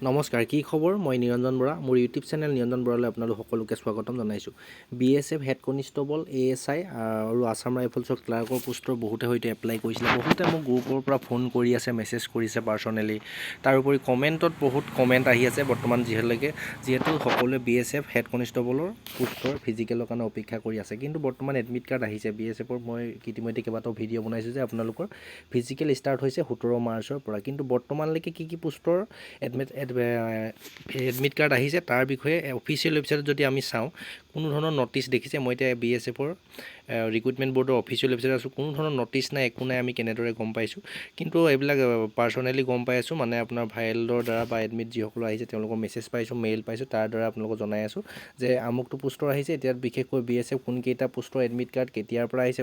নমস্কাৰ, কি খবৰ? মই নিৰঞ্জন বৰা। মোৰ ইউটিউব চেনেল নিৰঞ্জন বৰালৈ আপোনালোক সকলোকে স্বাগতম জনাইছোঁ। B S F head constable, A S I আৰু আছাম ৰাইফলছৰ ক্লাৰ্কৰ পোষ্টৰ বহুতে হয়তো এপ্লাই কৰিছিলে। বহুতে মোক গ্ৰুপৰ পৰা ফোন কৰি আছে মেছেজ কৰিছে পাৰ্চনেলি তাৰোপৰি কমেণ্টত বহুত কমেণ্ট আহি আছে বৰ্তমান যিহেতুলৈকে, যিহেতু সকলোৱে বি এছ এফ হেড কনিষ্টবলৰ পোষ্টৰ ফিজিকেলৰ কাৰণে অপেক্ষা কৰি আছে। কিন্তু বৰ্তমান এডমিট কাৰ্ড আহিছে। বি এছ এফৰ মই ইতিমধ্যে কেইবাটাও ভিডিঅ' বনাইছোঁ যে আপোনালোকৰ ফিজিকেল ষ্টাৰ্ট হৈছে সোতৰ মাৰ্চৰ পৰা। কিন্তু বৰ্তমানলৈকে কি কি পোষ্টৰ এডমিট এডমিট কাৰ্ড আহিছে, তাৰ বিষয়ে অফিচিয়েল ৱেবছাইটত যদি আমি চাওঁ, কোনো ধৰণৰ ন'টিচ দেখিছে, মই এতিয়া বি এছ এফৰ ৰিক্ৰুইটমেণ্ট বৰ্ডৰ অফিচিয়েল ৱেবছাইটত আছোঁ। কোনো ধৰণৰ ন'টিচ নাই, একো নাই, আমি কেনেদৰে গম পাইছোঁ। কিন্তু এইবিলাক পাৰ্চনেলি গম পাই আছোঁ মানে আপোনাৰ ভাইৰেলৰ দ্বাৰা বা এডমিট যিসকল আহিছে তেওঁলোকৰ মেছেজ পাইছোঁ মেইল পাইছোঁ, তাৰ দ্বাৰা আপোনালোকক জনাই আছোঁ যে আমুকটো পোষ্টৰ আহিছে, এতিয়া বিশেষকৈ বি এছ এফ কোনকেইটা পোষ্টৰ এডমিট কাৰ্ড কেতিয়াৰ পৰা আহিছে,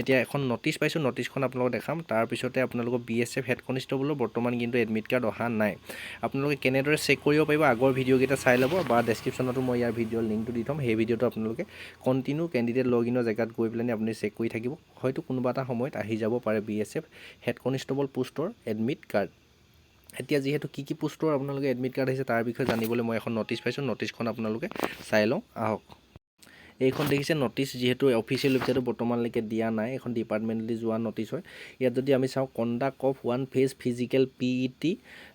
এতিয়া এখন ন'টিচ পাইছোঁ ন'টিচখন আপোনালোকক দেখাম। তাৰপিছতে আপোনালোকৰ বি এছ এফ হেড কনিষ্টবলৰ বৰ্তমান কিন্তু এডমিট কাৰ্ড অহা নাই। আপোনালোকে কেনেদৰে চেক কৰিব পাৰিব, আগৰ ভিডিঅ'কেইটা চাই ল'ব, বা ডেছক্ৰিপশ্যনতো মই ইয়াৰ ভিডিঅ'ৰ লিংকটো দি থ'ম। সেই ভিডিঅ'টো আপোনালোকে কণ্টিনিউ কেণ্ডিডেট লগ ইনৰ জেগাত গৈ পেলাই আপুনি চেক কৰি থাকিব। হয়তো কোনোবা এটা সময়ত আহি যাব পাৰে B S F head constable পোষ্টৰ এডমিট কাৰ্ড এতিয়া যিহেতু কি কি পোষ্টৰ আপোনালোকে এডমিট কাৰ্ড আহিছে, তাৰ বিষয়ে জানিবলৈ মই এখন ন'টিচ পাইছোঁ। ন'টিচখন আপোনালোকে চাই লওঁ। আহক। এইখন দেখিছে ন'টিচ যিহেতু অফিচিয়েল ৱেবছাইটত বৰ্তমানলৈকে দিয়া নাই। এখন ডিপাৰ্টমেণ্টেলি যোৱা ন'টিচ হয়। ইয়াত যদি আমি চাওঁ conduct of one phase physical P E T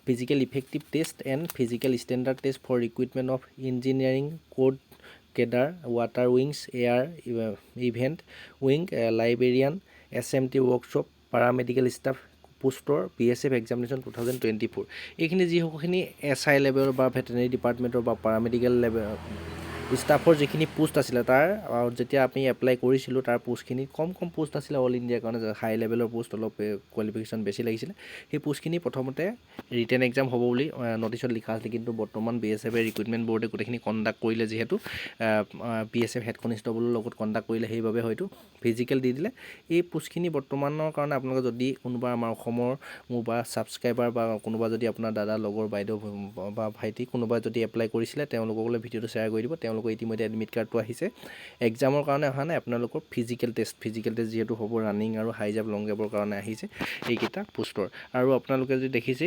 physical effective test and physical standard test for recruitment of engineering code cadre, water wings, air event wing librarian S M T workshop, paramedical staff, পোষ্টৰ, P S F examination two thousand twenty four. এইখিনি যিসকলখিনি S I লেভেলৰ বা veterinary ডিপাৰ্টমেণ্টৰ বা paramedical level ষ্টাফৰ যিখিনি post আছিলে তাৰ যেতিয়া আমি এপ্লাই কৰিছিলোঁ, তাৰ পোষ্টখিনি কম কম পোষ্ট আছিলে অল ইণ্ডিয়াৰ কাৰণে হাই লেভেলৰ পোষ্ট অলপ কোৱালিফিকেশ্যন বেছি লাগিছিলে। সেই পোষ্টখিনি প্ৰথমতে ৰিটেন এক্সাম হ'ব বুলি নটিচত লিখা আছিলে। কিন্তু বৰ্তমান বি এছ এফে ৰিক্ৰুইটমেণ্ট বৰ্ডে গোটেইখিনি কণ্ডাক্ট কৰিলে যিহেতু বি এছ এফ হেড কনিষ্টবলৰ লগত কণ্ডাক্ট কৰিলে, সেইবাবে হয়তো ফিজিকেল দি দিলে। এই পোষ্টখিনি বৰ্তমানৰ কাৰণে আপোনালোকে যদি কোনোবা আমাৰ অসমৰ মোৰ বা ছাবস্ক্ৰাইবাৰ বা কোনোবা যদি আপোনাৰ দাদা, লগৰ, বাইদেউ, বা ভাইটি কোনোবা যদি এপ্লাই কৰিছিলে তেওঁলোকলৈ ভিডিঅ'টো শ্বেয়াৰ কৰি দিব। তেওঁলোকৰ ইতিমধ্যে এডমিট কাৰ্ডটো আহিছে। এক্সামৰ কাৰণে অহা নাই, আপোনালোকৰ ফিজিকেল টেষ্ট ফিজিকেল টেষ্ট যিহেতু হ'ব ৰানিং আৰু হাই জাম্প লং জাম্পৰ কাৰণে আহিছে এইকেইটা পোষ্টৰ আৰু আপোনালোকে যদি দেখিছে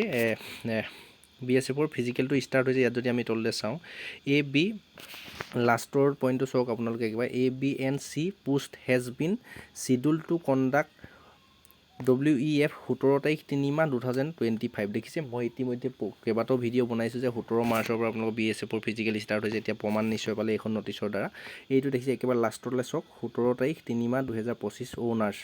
বি এছ এফৰ ফিজিকেলটো ষ্টাৰ্ট হৈছে, ইয়াত যদি আমি তললৈ চাওঁ এ বি লাষ্টৰ পইণ্টটো চাওক আপোনালোকে একেবাৰে A B N C post has been schedule to conduct W E F সোতৰ তাৰিখ তিনি মাহ টু থাউজেণ্ড টুৱেণ্টি ফাইভ দেখিছে। মই ইতিমধ্যে কেইবাটাও ভিডিঅ' বনাইছোঁ যে সোতৰ মাৰ্চৰ পৰা আপোনালোকৰ বি এছ এফৰ ফিজিকেল ষ্টাৰ্ট হৈছে, এতিয়া প্ৰমাণ নিশ্চয় পালে এইখন নটিচৰ দ্বাৰা। এইটো দেখিছে, একেবাৰে লাষ্টলৈ চাওক, সোতৰ তাৰিখ তিনি মাহ দুহেজাৰ পঁচিছ অ'নাৰ্ছ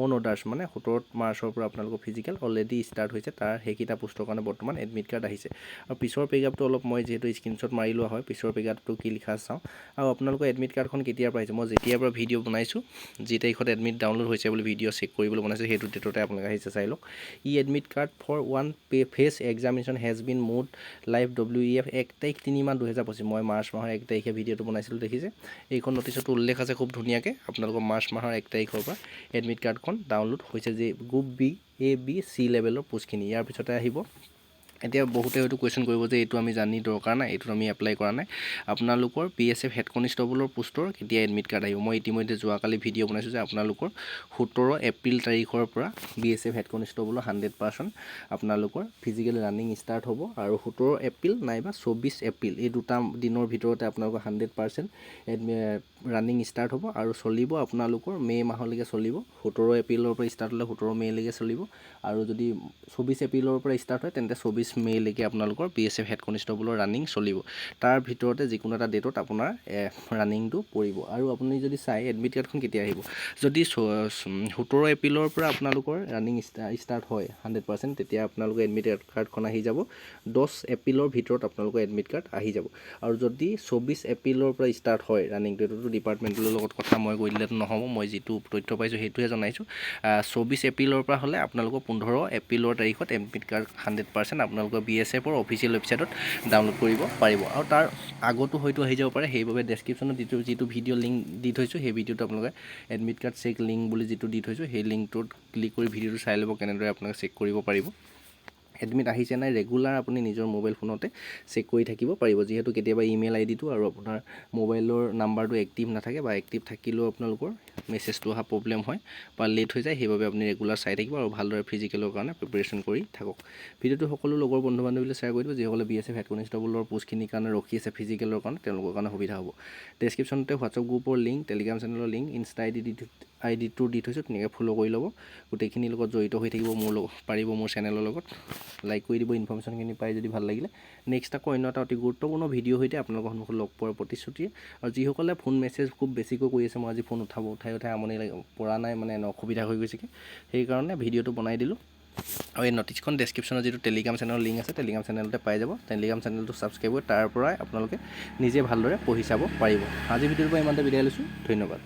অ'ন অৰ্ডাৰ্ছ মানে সোতৰ মাৰ্চৰ পৰা আপোনালোকৰ ফিজিকেল অলৰেডি ষ্টাৰ্ট হৈছে, তাৰ সেইকেইটা পোষ্টৰ কাৰণে বৰ্তমান এডমিট কাৰ্ড আহিছে। আৰু পিছৰ পেগাপটো অলপ মই যিহেতু স্ক্ৰীণশ্বট মাৰি লোৱা হয়, পিছৰ পেগাপটো কি লিখা চাওঁ। আৰু আপোনালোকৰ এডমিট কাৰ্ডখন কেতিয়াৰ পৰা আহিছে? মই যেতিয়াৰ পৰা ভিডিঅ' বনাইছোঁ, যি তাৰিখত এডমিট ডাউনলোড হৈছে বুলি ভিডিঅ' চেক কৰিবলৈ বনাইছোঁ, সেইটো ডেটতে আপোনালোকে আহিছে চাই লওক। E admit card for one pay phase examination has been made live W E F এক তাৰিখ তিনি মাহ দুহেজাৰ পঁচিছ। মই মাৰ্চ মাহৰ এক তাৰিখে ভিডিঅ'টো বনাইছিলোঁ, দেখিছে? এইখন নটিচতো উল্লেখ আছে খুব ধুনীয়াকৈ, আপোনালোকৰ মাৰ্চ মাহৰ এক তাৰিখৰ পৰা এডমিট কাৰ্ডখন ডাউনলোড হৈছে যে group B A B C লেভেলৰ পোষ্টখিনি ইয়াৰ পিছতে আহিব। এতিয়া বহুতে হয়তো কুৱেশ্যন কৰিব যে এইটো আমি জানি দৰকাৰ নাই এইটোত আমি এপ্লাই কৰা নাই। আপোনালোকৰ পি এছ এফ হেড কনিষ্টবলৰ পোষ্টৰ কেতিয়া এডমিট কাৰ্ড আহিব? মই ইতিমধ্যে যোৱাকালি ভিডিঅ' বনাইছোঁ যে আপোনালোকৰ সোতৰ এপ্ৰিল তাৰিখৰ পৰা বি এছ এফ হেড কনিষ্টবলৰ হাণ্ড্ৰেড পাৰ্চেণ্ট আপোনালোকৰ ফিজিকেল ৰানিং ষ্টাৰ্ট হ'ব আৰু সোতৰ এপ্ৰিল নাইবা চৌবিছ এপ্ৰিল এই দুটা দিনৰ ভিতৰতে আপোনালোকৰ হাণ্ড্ৰেড পাৰ্চেণ্ট ৰানিং ষ্টাৰ্ট হ'ব আৰু চলিব আপোনালোকৰ মে' মাহলৈকে চলিব। সোতৰ এপ্ৰিলৰ পৰা ষ্টাৰ্ট হ'লে সোতৰ মে'লৈকে চলিব। আৰু যদি চৌবিছ এপ্ৰিলৰ পৰা ষ্টাৰ্ট হয় তেন্তে চৌবিছ মে'লৈকে আপোনালোকৰ বি এছ এফ হেড কনিষ্টবলৰ ৰানিং চলিব। তাৰ ভিতৰতে যিকোনো এটা ডেটত আপোনাৰ ৰানিংটো পৰিব। আৰু আপুনি যদি চাই এডমিট কাৰ্ডখন কেতিয়া আহিব? যদি সোতৰ এপ্ৰিলৰ পৰা আপোনালোকৰ ৰানিং ষ্টাৰ্ট হয় হাণ্ড্ৰেড পাৰ্চেণ্ট তেতিয়া আপোনালোকৰ এডমিট কাৰ্ডখন আহি যাব। দহ এপ্ৰিলৰ ভিতৰত আপোনালোকৰ এডমিট কাৰ্ড আহি যাব। আৰু যদি চৌবিছ এপ্ৰিলৰ পৰা ষ্টাৰ্ট হয় ৰানিংটো এইটোতো ডিপাৰ্টমেণ্টৰ লগত কথা মই কৈ দিলেতো নহ'ব, মই যিটো তথ্য পাইছোঁ, সেইটোহে জনাইছোঁ। চৌবিছ এপ্ৰিলৰ পৰা হ'লে আপোনালোকৰ পোন্ধৰ এপ্ৰিলৰ তাৰিখত এডমিট কাৰ্ড হাণ্ড্ৰেড পাৰ্চেণ্ট আপোনালোকৰ বি এছ এফৰ অফিচিয়েল ৱেবছাইটত ডাউনলোড কৰিব পাৰিব। আৰু তাৰ আগতো হয়তো আহি যাব পাৰে, সেইবাবে ডেছক্ৰিপশ্যনত যিটো যিটো ভিডিঅ' লিংক দি থৈছোঁ, সেই ভিডিঅ'টো আপোনালোকে এডমিট কাৰ্ড চেক লিংক বুলি যিটো দি থৈছোঁ, সেই লিংকটোত ক্লিক কৰি ভিডিঅ'টো চাই ল'ব, কেনেদৰে আপোনালোকে চেক কৰিব পাৰিব। এডমিট আহিছে নাই ৰেগুলাৰ আপুনি নিজৰ মোবাইল ফোনতে চেক কৰি থাকিব পাৰিব। যিহেতু কেতিয়াবা ইমেইল আই ডিটো আৰু আপোনাৰ মোবাইলৰ নাম্বাৰটো এক্টিভ নাথাকে বা এক্টিভ থাকিলেও আপোনালোকৰ মেছেজটো অহা প্ৰব্লেম হয় বা লেট হৈ যায়, সেইবাবে আপুনি ৰেগুলাৰ চাই থাকিব আৰু ভালদৰে ফিজিকেলৰ কাৰণে প্ৰিপেৰেশ্যন কৰি থাকক। ভিডিঅ'টো সকলো লগৰ বন্ধু বান্ধৱীলৈ শ্বেয়াৰ কৰি দিব, যিসকলে বি এছ এফ হেড পোষ্টখিনিৰ কাৰণে ৰখি আছে ফিজিকেলৰ কাৰণে, তেওঁলোকৰ কাৰণে সুবিধা হ'ব। ডেছক্ৰিপশ্যনতে হোৱাটছআপ গ্ৰুপৰ লিংক টেলিগ্ৰাম চেনেলৰ link insta I D I ditto দি থৈছোঁ ধুনীয়াকৈ ফ'ল' কৰি ল'ব। গোটেইখিনিৰ লগত জড়িত হৈ থাকিব মোৰ লগত, পাৰিব মোৰ চেনেলৰ লগত। লাইক কৰি দিব ইনফৰ্মেশ্যনখিনি পাই যদি ভালো লাগিলে। নেক্সট আকৌ অন্য এটা অতি গুৰুত্বপূৰ্ণ ভিডিঅ' সৈতে আপোনালোকৰ সন্মুখত লগ পোৱাৰ প্ৰতিশ্ৰুতিয়ে। আৰু যিসকলে ফোন মেছেজ খুব বেছিকৈ কৰি আছে, মই আজি ফোন উঠাব, উঠাই উঠাই আমনি পৰা নাই মানে অসুবিধা হৈ গৈছেগৈ। সেইকাৰণে ভিডিঅ'টো বনাই দিলোঁ। আৰু এই নটিছখন ডেছক্ৰিপশ্যনত যিটো টেলিগ্ৰাম চেনেলৰ লিংক আছে টেলিগ্ৰাম চেনেলতে পাই যাব। টেলিগ্ৰাম চেনেলটো ছাবস্ক্ৰাইব কৰি তাৰ পৰাই আপোনালোকে নিজে ভালদৰে পঢ়ি চাব পাৰিব। আজিৰ ভিডিঅ'ৰ পৰা ইমানতে বিদায় লৈছোঁ। ধন্যবাদ।